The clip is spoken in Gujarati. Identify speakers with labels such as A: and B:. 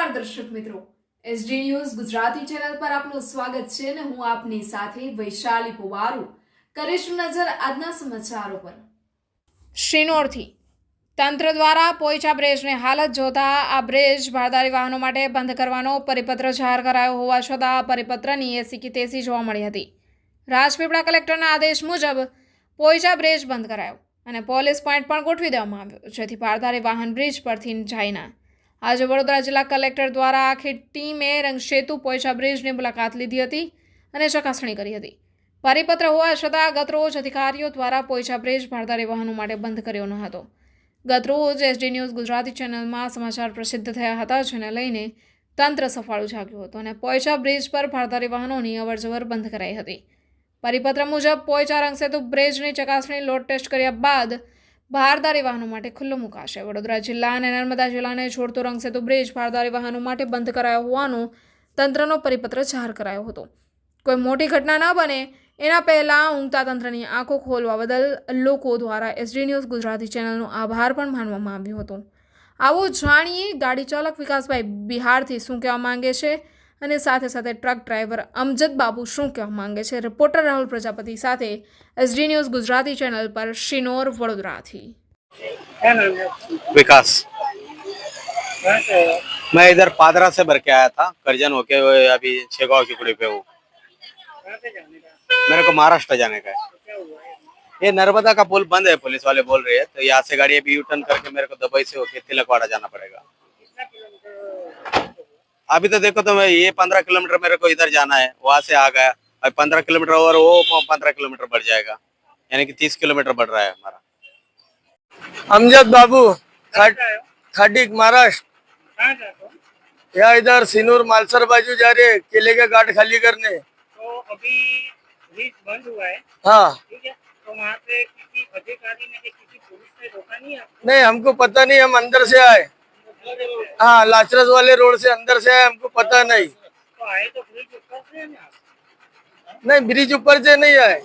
A: નમસ્કાર દર્શક મિત્રો. એસડી ન્યૂઝ ગુજરાતી ચેનલ પર આપનું સ્વાગત છે અને હું આપની સાથે વૈશાલી પુવારુ. કરીશું નજર આજના સમાચારો પર. શ્રીનોરથી તંત્ર દ્વારા પોઈચા બ્રિજની હાલત જોતા આ બ્રિજ ભારદારી વાહનો માટે બંધ કરવાનો પરિપત્ર જાહેર કરાયો હોવા છતાં પરિપત્રની એસી તેસી જોવા મળી હતી. રાજપીપળા કલેક્ટરના આદેશ મુજબ પોઈચા બ્રિજ બંધ કરાયો અને પોલીસ પોઈન્ટ પણ ગોઠવી દેવામાં આવ્યો, જેથી ભારદારી વાહન બ્રિજ પરથી જાય ના. આજે વડોદરા જિલ્લા કલેક્ટર દ્વારા આખી ટીમે રંગસેતુ પોઈચા બ્રિજની મુલાકાત લીધી હતી અને ચકાસણી કરી હતી. પરિપત્ર હોવા છતાં ગતરોજ અધિકારીઓ દ્વારા પોઈચા બ્રિજ ભારદારી વાહનો માટે બંધ કર્યો ન હતો. ગતરોજ એસડી ન્યૂઝ ગુજરાતી ચેનલમાં સમાચાર પ્રસિદ્ધ થયા હતા, જેને લઈને તંત્ર સફાળું જાગ્યું હતું અને પોઈચા બ્રિજ પર ભારદારી વાહનોની અવરજવર બંધ કરાઈ હતી. પરિપત્ર મુજબ, પોઈચા રંગસેતુ બ્રિજની ચકાસણી લોડ ટેસ્ટ કર્યા બાદ ભારદારી વાહનો માટે ખુલ્લો મુકાશે. વડોદરા જિલ્લા અને નર્મદા જિલ્લાને જોડતો રંગસેતુ બ્રિજ ભારદારી વાહનો માટે બંધ કરાયો હોવાનો તંત્રનો પરિપત્ર જાહેર કરાયો હતો. કોઈ મોટી ઘટના ન બને એના પહેલાં ઊંઘતા તંત્રની આંખો ખોલવા બદલ લોકો દ્વારા એસડી ન્યૂઝ ગુજરાતી ચેનલનો આભાર પણ માનવામાં આવ્યો હતો. આવો જાણીએ ગાડી ચાલક વિકાસભાઈ બિહારથી શું કહેવા માંગે છે? અને સાથે સાથે ટ્રક ડ્રાઈવર અમજદ બાબુ શું કહેવા માંગે છે રિપોર્ટર રાહુલ પ્રજાપતિ સાથે એસડી ન્યૂઝ ગુજરાતી ચેનલ પર શિનોર વડોદરાથી
B: क्या नाम है आपका?
C: विकास
B: कहाँ से हो आप?
C: मैं इधर पादरा से भर के आया था करजन होके हुए अभी छेगांव की कुड़ी पे हूँ
B: कहाँ से जाने का
C: मेरे को महाराष्ट्र जाने का है
B: तो क्या हुआ है
C: ये नर्मदा का पुल बंद है पुलिस वाले बोल रहे हैं तो यहाँ से गाड़ी अभी यू टर्न करके मेरे को दुबई से होके तिलकवाड़ा जाना पड़ेगा
B: कितना किलोमीटर
C: अभी तो देखो तो मैं ये पंद्रह किलोमीटर मेरे को इधर जाना है वहाँ से आ गया। अभी पंद्रह किलोमीटर और वो पंद्रह किलोमीटर बढ़ जाएगा। यानी कि तीस किलोमीटर बढ़ रहा है हमारा।
D: अमजद बाबू
B: कहाँ
D: खा-
B: से आए?
D: खाटिक महाराष्ट्र।
B: कहाँ जाते हो?
D: यहाँ इधर सिनूर मालसर बाजू जा रहे किले के घाट खाली करने।
B: तो अभी ब्रिज बंद हुआ है।
D: हाँ।
B: ठीक है तो वहाँ पे किसी अधिकारी ने किसी पुलिस ने रोका नहीं
D: नहीं हमको पता नहीं हम अंदर से आए। हाँ लाचरस वाले रोड से अंदर से आए हमको पता नहीं
B: तो आए तो ब्रिज ऊपर से है ना आप?
D: नहीं ब्रिज ऊपर से नहीं आए